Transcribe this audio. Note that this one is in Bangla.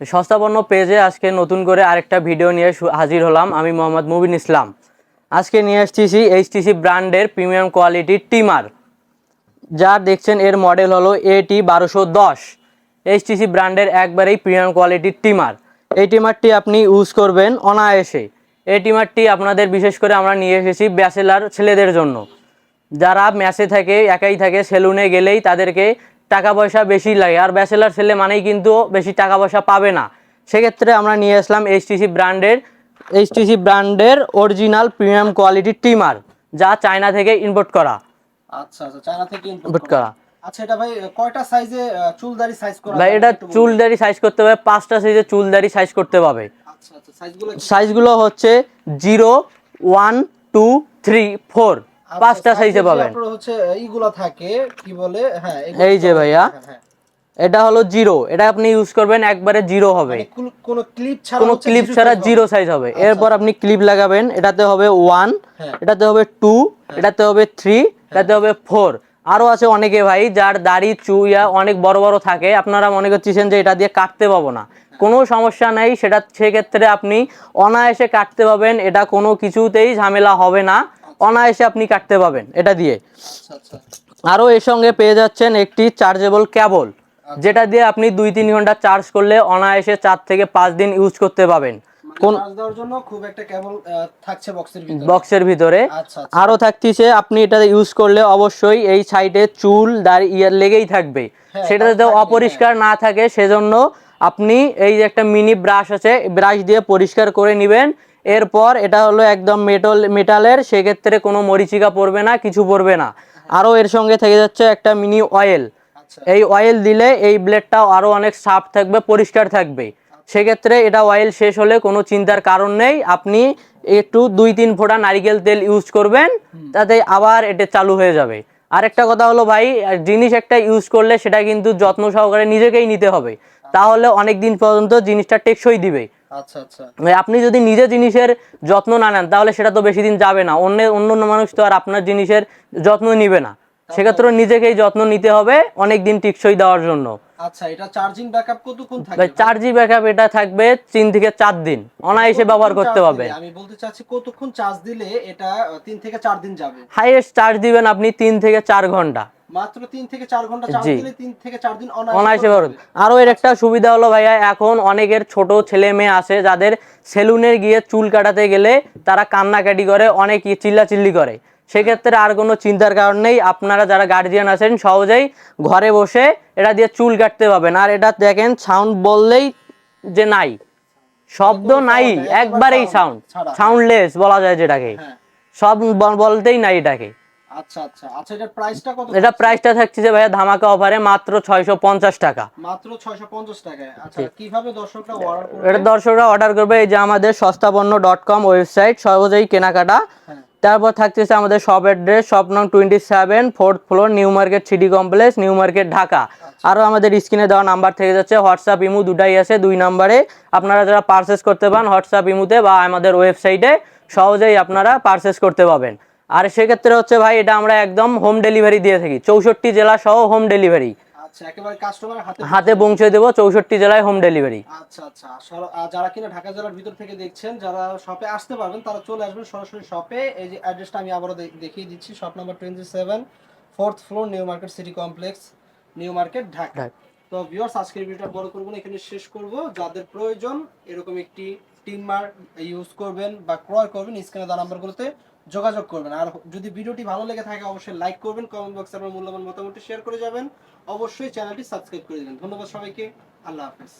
সস্তা পণ্য পেজে আজকে নতুন করে আরেকটা ভিডিও নিয়ে হাজির হলাম আমি মোহাম্মদ মুবিন ইসলাম। আজকে নিয়ে এসেছি এইচটিসি ব্র্যান্ডের প্রিমিয়াম কোয়ালিটির টিমার। যা দেখছেন এর মডেল হলো এটি বারোশো দশ। এইচটিসি ব্র্যান্ডের একবারেই প্রিমিয়াম কোয়ালিটির টিমার। এই টিমারটি আপনি ইউজ করবেন অনায়াসে। এই টিমারটি আপনাদের বিশেষ করে আমরা নিয়ে এসেছি ব্যাচেলার ছেলেদের জন্য। যারা ম্যাচে থাকে, একাই থাকে, সেলুনে গেলেই তাদেরকে টাকা পয়সা বেশি লাগে। আর ব্যাচেলার ছেলে মানেই কিন্তু বেশি টাকা পয়সা পাবে না। সেক্ষেত্রে আমরা নিয়ে আসলাম এইচটিসি ব্র্যান্ডের এইচটিসি ব্র্যান্ডের অরিজিনাল প্রিমিয়াম কোয়ালিটির টিমার যা চায়না থেকে ইম্পোর্ট করা। আচ্ছা আচ্ছা চায়না থেকে ইম্পোর্ট ইম্পোর্ট করা। আচ্ছা এটা ভাই কয়টা সাইজে চুলদারি সাইজ করা ভাই এটা চুলদারি সাইজ করতে হবে পাঁচটা সাইজে চুলদারি সাইজ করতে পাবে। আচ্ছা আচ্ছা সাইজগুলো সাইজগুলো হচ্ছে zero one two three four আচ্ছা, পাঁচটা সাইজে পাবেন। হচ্ছে এইগুলো থাকে কি বলে? হ্যাঁ এই যে ভাইয়া। হ্যাঁ, হ্যাঁ। এটা হলো জিরো। এটা আপনি ইউজ করবেন একবারে জিরো হবে। মানে কোন- ক্লিপ ছাড়া কোনো ক্লিপ ছাড়া জিরো সাইজ হবে। এরপর আপনি ক্লিপ লাগাবেন এটাতে হবে ওয়ান হ্যাঁ। এটাতে হবে টু এটাতে হবে থ্রি এটাতে হবে ফোর আরও আছে অনেকে ভাই যার দাড়ি চুইয়া অনেক বড় বড় থাকে আপনারা মনে করতেছেন যে এটা দিয়ে কাটতে পাবো না। কোনো সমস্যা নেই সেটা সেক্ষেত্রে আপনি অনায়াসে কাটতে পাবেন এটা কোনো কিছুতেই ঝামেলা হবে না। অনায়াসে আপনি কাটতে পাবেন এটা দিয়ে। আচ্ছা আচ্ছা। আরও এর সঙ্গে পেয়ে যাচ্ছেন একটি চার্জেবল ক্যাবল যেটা দিয়ে আপনি দুই তিন ঘণ্টা চার্জ করলে অনায়াসে চার থেকে পাঁচ দিন ইউজ করতে পাবেন কোন চার্জ দেওয়ার জন্য খুব একটা কেবল থাকছে বক্সের ভিতরে। বক্সের ভিতরে। আচ্ছা আচ্ছা। আরও থাকতেছে আপনি এটা ইউজ করলে অবশ্যই এই সাইডে চুল দাড়ি ইয়ার লেগেই থাকবে। হ্যাঁ, সেটা যাতে অপরিষ্কার না থাকে সেজন্য আপনি এই যে একটা মিনি ব্রাশ আছে ব্রাশ দিয়ে পরিষ্কার করে নেবেন। এরপর এটা হলো একদম মেটাল মেটালের সেক্ষেত্রে কোনো মরিচিকা পড়বে না কিছু পড়বে না। আরও এর সঙ্গে থেকে যাচ্ছে একটা মিনি অয়েল আচ্ছা। এই অয়েল দিলে এই ব্লেডটাও আরও অনেক সাফ থাকবে পরিষ্কার থাকবে। সেক্ষেত্রে এটা অয়েল শেষ হলে কোনো চিন্তার কারণ নেই আপনি একটু দুই তিন ফোঁটা নারিকেল তেল ইউজ করবেন তাতে আবার এটা চালু হয়ে যাবে। আরেকটা কথা হলো ভাই জিনিস একটা ইউজ করলে সেটা কিন্তু যত্ন সহকারে নিজেকেই নিতে হবে। তাহলে অনেক দিন পর্যন্ত জিনিসটা টেকসই দিবে। আচ্ছা আচ্ছা আপনি যদি নিজে জিনিসের যত্ন না নেন তাহলে সেটা তো বেশি দিন যাবে না। অন্য অন্য মানুষ তো আর আপনার জিনিসের যত্ন নিবে না। সেক্ষেত্রে নিজেকেই যত্ন নিতে হবে অনেক দিন টিকসই দেওয়ার জন্য। আচ্ছা এটা চার্জিং ব্যাকআপ কতক্ষণ থাকবে? চার ব্যাকআপ এটা থাকবে তিন থেকে চার দিন। অনায়াসে ব্যবহার করতে charge পারবেন আমি বলতে চাচ্ছি কতক্ষণ চার্জ দিলে এটা আহ, থেকে চার দিন যাবে? হাইয়েস্ট চার্জ দিবেন আপনি তিন থেকে চার ঘণ্টা। মাত্র তিন থেকে চার ঘণ্টা চার্জ জি। দিলে তিন থেকে চার দিন অনায়াসে অনায়াসে ব্যবহার আরও এর একটা সুবিধা হলো ভাইয়া এখন অনেকের ছোট ছেলে মেয়ে আছে যাদের সেলুনে গিয়ে চুল কাটাতে গেলে তারা কান্নাকাটি করে অনেক চিল্লাচিল্লি করে। সেক্ষেত্রে আর কোনো চিন্তার কারণ নেই আপনারা যারা গার্জিয়ান আছেন সহজেই ঘরে বসে এটা দিয়ে চুল কাটতে পাবেন আর এটা দেখেন সাউন্ড বললেই যে নাই। শব্দ নাই একবারেই সাউন্ড সাউন্ডলেস বলা যায় যেটাকে। হ্যাঁ। সব বলতেই নাই এটাকে। আচ্ছা আচ্ছা। আচ্ছা প্রাইসটা কত? এটা প্রাইসটা থাকছে যে ভাইয়া ধামাকা অফারে মাত্র ছয়শো পঞ্চাশ টাকা। মাত্র 650 টাকায়। আচ্ছা কীভাবে দর্শকরা অর্ডার করবে? এটা দর্শকরা অর্ডার করবে এই যে আমাদের ওয়েবসাইট সহজেই কেনাকাটা। হ্যাঁ। তারপর থাকতেছে আমাদের শপ অ্যাড্রেস শপ নং twenty seven fourth floor new market city complex new market Dhaka আরও আমাদের স্ক্রিনে দেওয়া নাম্বার থেকে যাচ্ছে হোয়াটসঅ্যাপ ইমু দুটাই আছে দুই নাম্বারে আপনারা যারা পারচেস করতে পান হোয়াটসঅ্যাপ ইমুতে বা আমাদের ওয়েবসাইটে সহজেই আপনারা পারচেস করতে পাবেন আর সেক্ষেত্রে হচ্ছে ভাই এটা আমরা একদম হোম ডেলিভারি দিয়ে থাকি। চৌষট্টি জেলা সহ হোম ডেলিভারি আচ্ছা হাতে হাতে পৌঁছে দেবো চৌষট্টি জেলায় হোম ডেলিভারি আচ্ছা আচ্ছা। যারা কিনা ঢাকা জেলার ভিতর থেকে দেখছেন যারা শপে আসতে পারবেন তারা চলে আসবেন সরাসরি শপে এই যে অ্যাড্রেসটা আমি আবারও দেখিয়ে দিচ্ছি shop number twenty seven fourth floor new market city complex new market Dhaka. তো ভিউয়ার্স আজকের ভিডিওটা বড় করব না এখানে শেষ করব। যাদের প্রয়োজন এরকম একটি টিমার ইউজ করবেন বা ক্রয় করবেন স্ক্রিনে দেওয়া নাম্বারগুলোতে যোগাযোগ করবেন। আর যদি ভিডিওটি ভালো লেগে থাকে, অবশ্যই লাইক করবেন কমেন্ট বক্সে আপনার মূল্যবান মতামতটি শেয়ার করে যাবেন। অবশ্যই চ্যানেলটি সাবস্ক্রাইব করে দেবেন। ধন্যবাদ সবাইকে। আল্লাহ হাফেজ।